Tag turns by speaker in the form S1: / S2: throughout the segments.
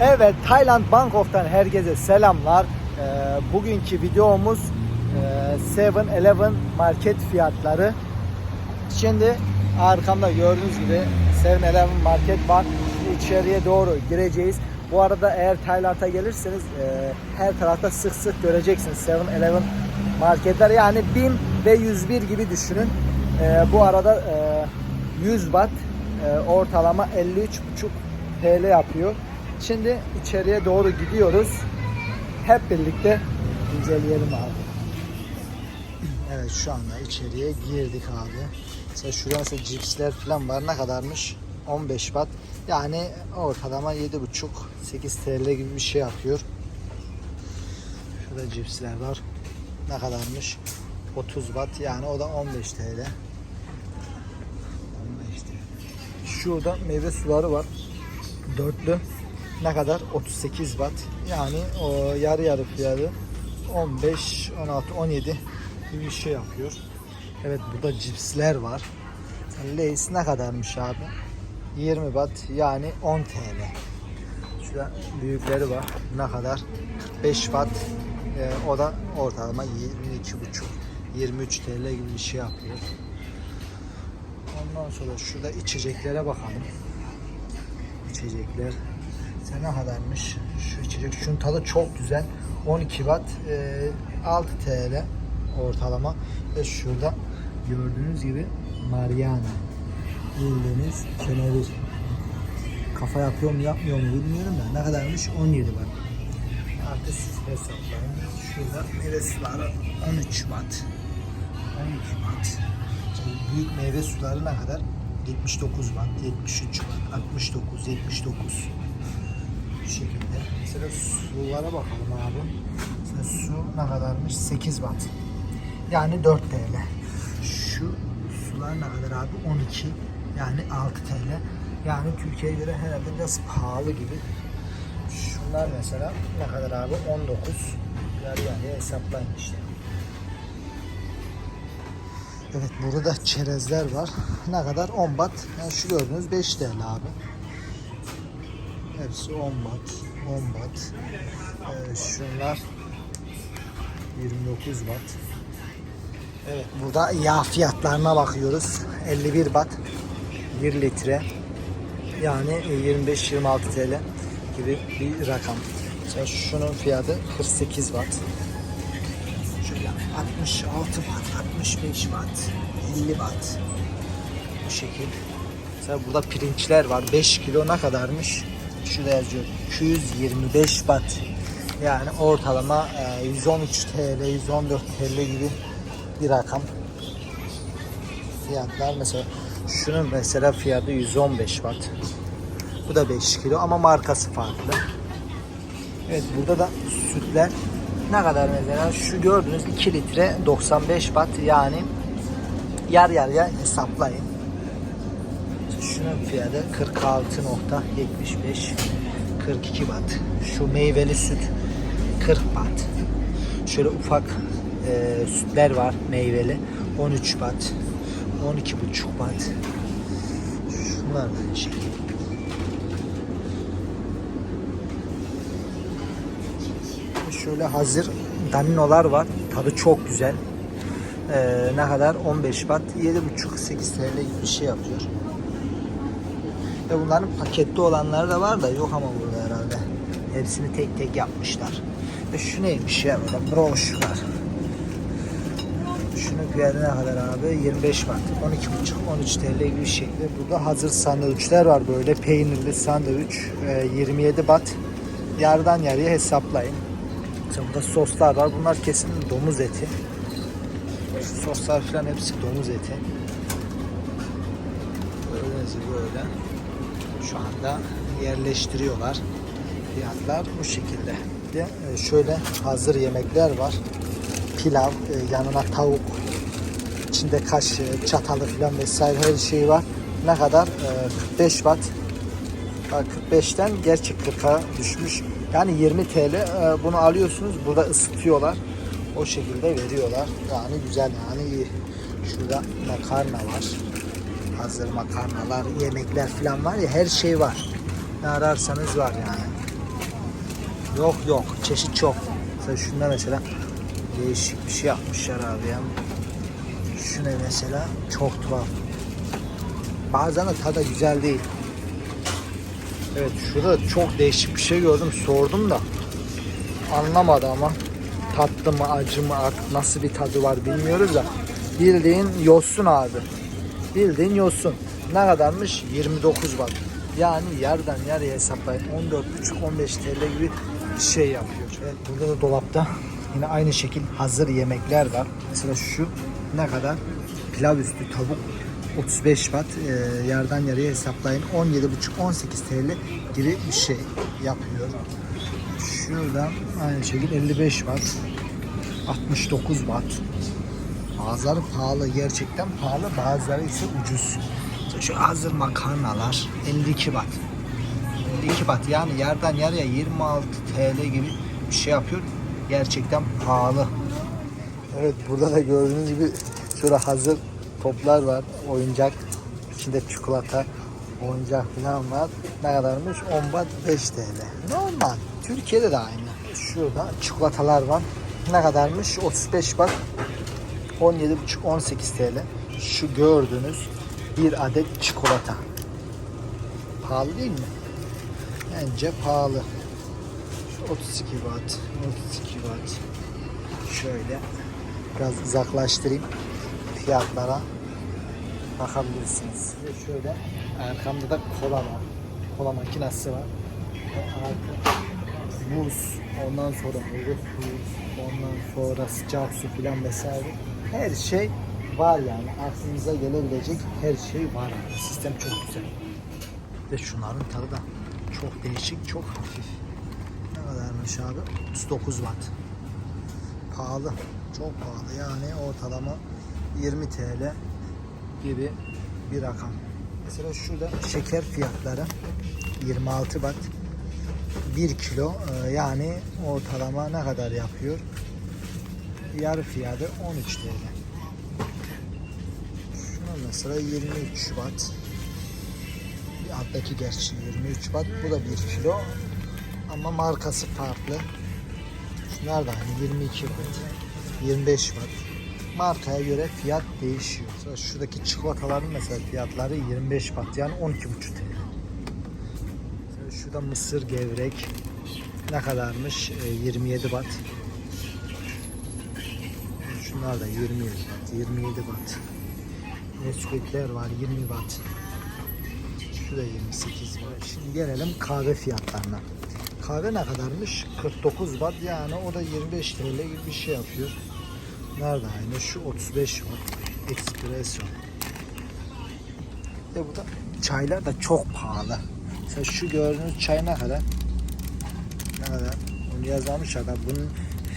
S1: Evet, Tayland Bangkok'tan herkese selamlar. Ee, bugünkü videomuz e, 7-Eleven market fiyatları. Şimdi arkamda gördüğünüz gibi 7-Eleven market var. İçeriye doğru gireceğiz. Bu arada eğer Tayland'a gelirseniz e, her tarafta sık sık göreceksiniz 7-Eleven marketler. Yani 1000 ve 101 gibi düşünün. E, bu arada e, 100 baht e, ortalama 53,5 TL yapıyor. Şimdi içeriye doğru gidiyoruz. Hep birlikte inceleyelim abi. Evet şu anda içeriye girdik abi. Mesela mesela cipsler falan var. Ne kadarmış? 15 baht. Yani ortalama 7,5 8 TL gibi bir şey yapıyor. Şurada cipsler var. Ne kadarmış? 30 baht. Yani o da 15 TL. 15 TL. Şurada meyve suları var. Dörtlü. Ne kadar? 38 baht. Yani o yarı yarı fiyatı 15, 16, 17 gibi bir şey yapıyor. Evet burada cipsler var. Lay's ne kadarmış abi? 20 baht yani 10 TL. Şurada büyükleri var. Ne kadar? 5 baht. Ee, o da ortalama 22,5 23 TL gibi bir şey yapıyor. Ondan sonra şurada içeceklere bakalım. İçecekler. Sen ne kadarmış? Şu içecek. Şunun tadı çok güzel. 12 watt. e, 6 TL ortalama. Ve şurada gördüğünüz gibi Mariana. Bildiğiniz kenevir. Kafa yapıyor mu yapmıyor mu bilmiyorum da ne kadarmış? 17 watt. Artık siz hesaplayın. Şurada meyve suları 13 watt. 12 watt. Büyük meyve suları ne kadar? 79 watt, 73 watt, 69, 79 bu şekilde. Mesela sulara bakalım abi. Mesela su ne kadarmış? 8 watt. Yani 4 TL. Şu sular ne kadar abi? 12. Yani 6 TL. Yani Türkiye'ye göre herhalde biraz pahalı gibi. Şunlar mesela ne kadar abi? 19. Yarı yarıya hesaplayın işte. Evet burada da çerezler var. Ne kadar? 10 bat. Yani şu gördüğünüz 5 TL abi. Hepsi 10 bat. 10 bat. Ee, şunlar 29 bat. Evet burada yağ fiyatlarına bakıyoruz. 51 bat. 1 litre. Yani 25-26 TL gibi bir rakam. Mesela şunun fiyatı 48 bat. Şöyle 66 watt, 65 watt, 50 watt. Bu şekil. Mesela burada pirinçler var. 5 kilo ne kadarmış? Şurada yazıyor. 225 watt. Yani ortalama e, 113 TL, 114 TL gibi bir rakam. Fiyatlar mesela şunun mesela fiyatı 115 watt. Bu da 5 kilo ama markası farklı. Evet burada da sütler ne kadar mesela şu gördüğünüz 2 litre 95 watt yani yar yarıya hesaplayın. Fiyatı 46.75 42 watt. Şu meyveli süt 40 watt. Şöyle ufak e, sütler var meyveli 13 watt. 12,5 watt. Şunlar da şekilde. Şöyle hazır daninolar var. Tadı çok güzel. Ee, ne kadar? 15 watt. 7,5-8 TL gibi bir şey yapıyor. Ve bunların paketli olanları da var da yok ama burada herhalde. Hepsini tek tek yapmışlar. Ve şu neymiş ya böyle broş var. Şunun fiyatı ne kadar abi? 25 watt. 12,5-13 TL gibi bir. Ve burada hazır sandviçler var böyle peynirli sandviç. Ee, 27 watt. Yarıdan yarıya hesaplayın. Mesela burada soslar var. Bunlar kesin domuz eti. Şu soslar falan hepsi domuz eti. Gördüğünüz gibi böyle. Şu anda yerleştiriyorlar. Fiyatlar bu şekilde. De e, şöyle hazır yemekler var. Pilav, e, yanına tavuk, içinde kaşığı, çatalı falan vesaire her şey var. Ne kadar? E, 45 watt. Bak 45'ten gerçi 40'a düşmüş. Yani 20 TL e, bunu alıyorsunuz. Burada ısıtıyorlar. O şekilde veriyorlar. Yani güzel yani iyi. Şurada makarna var. Hazır makarnalar, yemekler falan var ya her şey var. Ne ararsanız var yani. Yok yok çeşit çok. Mesela şunda mesela değişik bir şey yapmışlar abi ya. Şu ne mesela çok tuhaf. Bazen de tadı güzel değil. Evet şurada çok değişik bir şey gördüm sordum da anlamadı ama tatlı mı acı mı nasıl bir tadı var bilmiyoruz da bildiğin yosun abi bildiğin yosun. Ne kadarmış? 29 watt yani yerden yarıya hesaplayın 14,5-15 TL gibi bir şey yapıyor. Evet, burada da dolapta yine aynı şekil hazır yemekler var. Mesela şu ne kadar? Pilav üstü tavuk 35 watt. E, yerden yarıya hesaplayın. 17,5-18 TL gibi bir şey yapıyor. Şuradan aynı şekilde 55 watt. 69 watt. Bazıları pahalı, gerçekten pahalı. Bazıları ise ucuz. Şu hazır makarnalar 52 watt. 52 watt yani yerden yarıya 26 TL gibi bir şey yapıyor. Gerçekten pahalı. Evet burada da gördüğünüz gibi şöyle hazır toplar var. Oyuncak. içinde çikolata, oyuncak falan var. Ne kadarmış? 10 watt 5 TL. Normal. Türkiye'de de aynı. Şurada çikolatalar var. Ne kadarmış? 35 watt 17,5-18 TL. Şu gördüğünüz bir adet çikolata. Pahalı değil mi? Bence pahalı. Şu 32 watt, 32 watt. Şöyle biraz uzaklaştırayım fiyatlara bakabilirsiniz. Ve şöyle arkamda da kola var. Kola makinesi var. Ve arka buz, ondan sonra ılık buz, ondan sonra sıcak su filan vesaire. Her şey var yani. Aklınıza gelebilecek her şey var. Yani. Sistem çok güzel. Ve şunların tadı da çok değişik, çok hafif. Ne kadarmış abi? 39 watt. Pahalı. Çok pahalı. Yani ortalama 20 TL gibi bir rakam. Mesela şurada şeker fiyatları 26 watt 1 kilo e, yani ortalama ne kadar yapıyor? Yarı fiyatı 13 TL. Şuna mesela 23 watt. Bir alttaki gerçi 23 watt. Bu da 1 kilo. Ama markası farklı. Şunlar da aynı 22 watt. 25 watt. Markaya göre fiyat değişiyor. Şuradaki çikolataların mesela fiyatları 25 watt yani 12,5 TL. Şurada mısır gevrek ne kadarmış? Ee, 27 watt. Şunlar da 27 watt, 27 watt. Nesquik'ler var 20 watt. Şu da 28 watt. Şimdi gelelim kahve fiyatlarına. Kahve ne kadarmış? 49 watt yani o da 25 TL gibi bir şey yapıyor. Nerede aynı? Şu 35 watt. Espresso. Ve bu da çaylar da çok pahalı. Mesela şu gördüğünüz çay ne kadar? Ne kadar? Onu yazmamış adam. Bunun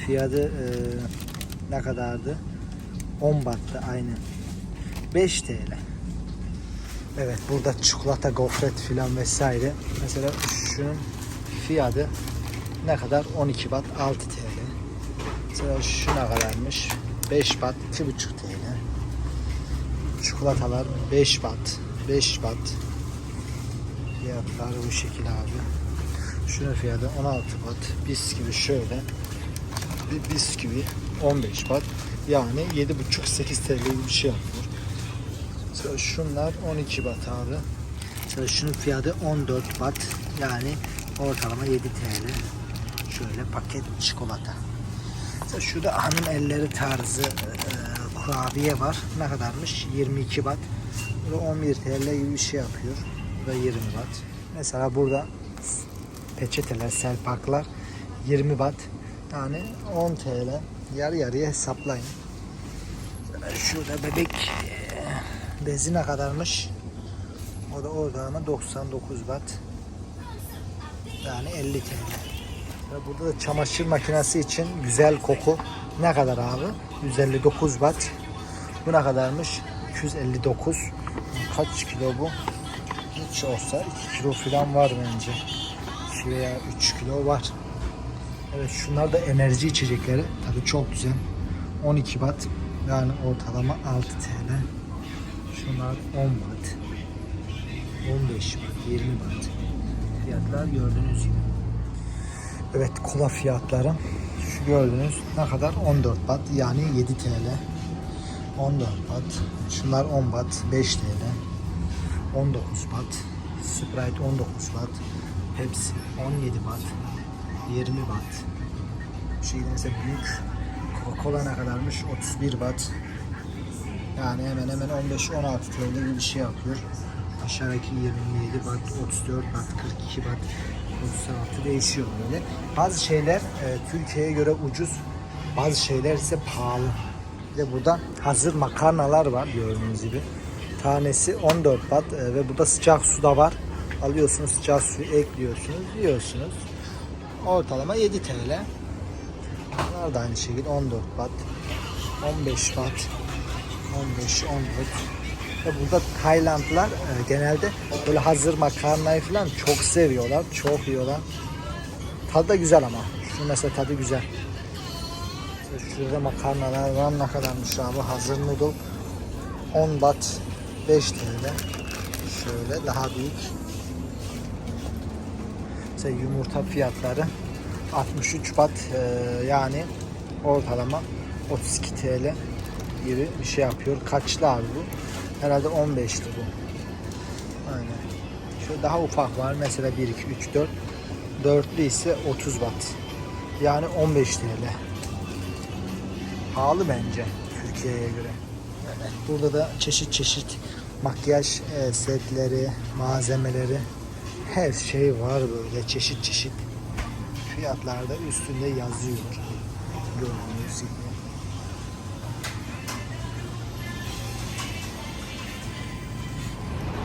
S1: fiyatı e, ne kadardı? 10 battı aynı. 5 TL. Evet burada çikolata, gofret filan vesaire. Mesela şunun fiyatı ne kadar? 12 bat 6 TL. Mesela şu ne kadarmış? 5 bat 2,5 TL. Çikolatalar 5 bat 5 bat. Fiyatlar bu şekil abi. Şunun fiyatı 16 bat. Bisküvi şöyle. Bir bisküvi 15 bat. Yani 7,5-8 TL gibi bir şey yapıyor. Mesela şunlar 12 bat abi. Mesela şunun fiyatı 14 bat. Yani ortalama 7 TL. Şöyle paket çikolata. Mesela şurada hanım elleri tarzı e, kurabiye var. Ne kadarmış? 22 bat. Da 11 TL gibi bir şey yapıyor. Bu da 20 bat. Mesela burada peçeteler, selpaklar 20 bat. Yani 10 TL. Yarı yarıya hesaplayın. Şurada bebek e, bezi ne kadarmış? O da orada ama 99 bat. Yani 50 TL. Burada da çamaşır makinesi için güzel koku ne kadar abi? 159 watt. Bu ne kadarmış? 259. Kaç kilo bu? Hiç olsa 2 kilo falan var bence. 2 veya 3 kilo var. Evet şunlar da enerji içecekleri. Tabii çok güzel. 12 watt. Yani ortalama 6 TL. Şunlar 10 watt. 15 watt, 20 watt. Fiyatlar gördüğünüz gibi. Evet kola fiyatları. Şu gördüğünüz ne kadar? 14 bat yani 7 TL. 14 bat. Şunlar 10 bat 5 TL. 19 bat. Sprite 19 bat. Pepsi 17 bat. 20 bat. Şeyde mesela büyük Coca-Cola ne kadarmış? 31 bat. Yani hemen hemen 15-16 TL gibi bir şey yapıyor. Aşağıdaki 27 bat, 34 bat, 42 bat, 36 değişiyor böyle. Bazı şeyler e, Türkiye'ye göre ucuz, bazı şeyler ise pahalı. Bir de burada hazır makarnalar var gördüğünüz gibi. Tanesi 14 bat e, ve burada sıcak su da var. Alıyorsunuz sıcak suyu ekliyorsunuz, yiyorsunuz. Ortalama 7 TL. Bunlar da aynı şekilde 14 bat, 15 bat, 15, 14. Ve burada Taylandlılar e, genelde böyle hazır makarnayı falan çok seviyorlar, çok yiyorlar. Tadı da güzel ama. Şu mesela tadı güzel. Şurada makarnalar var ne kadarmış abi hazır noodle 10 bat 5 TL. Şöyle daha büyük. Mesela yumurta fiyatları 63 bat e, yani ortalama 32 TL gibi bir şey yapıyor. Kaçlı abi bu? Herhalde 15'li bu. Aynen. Şöyle daha ufak var. Mesela 1, 2, 3, 4. Dörtlü ise 30 watt. Yani 15 TL. Pahalı bence Türkiye'ye göre. Burada da çeşit çeşit makyaj e, setleri, malzemeleri her şey var böyle çeşit çeşit. Fiyatlarda üstünde yazıyor. Gördüğünüz gibi.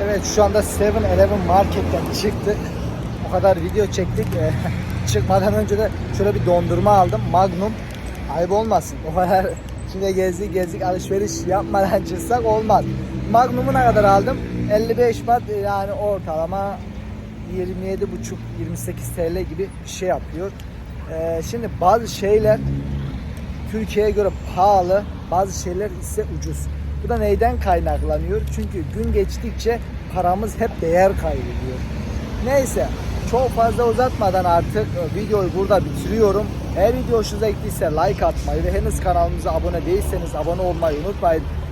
S1: Evet şu anda 7-Eleven marketten çıktık. O kadar video çektik. Ee, Çıkmadan önce de şöyle bir dondurma aldım. Magnum. Ayıp olmasın. O kadar şimdi gezdik gezdik alışveriş yapmadan çıksak olmaz. Magnum'u ne kadar aldım? 55 watt yani ortalama 27,5-28 TL gibi bir şey yapıyor. Ee, şimdi bazı şeyler Türkiye'ye göre pahalı, bazı şeyler ise ucuz. Bu da neyden kaynaklanıyor? Çünkü gün geçtikçe paramız hep değer kaybediyor. Neyse çok fazla uzatmadan artık e, videoyu burada bitiriyorum. Eğer video hoşunuza gittiyse like atmayı ve henüz kanalımıza abone değilseniz abone olmayı unutmayın.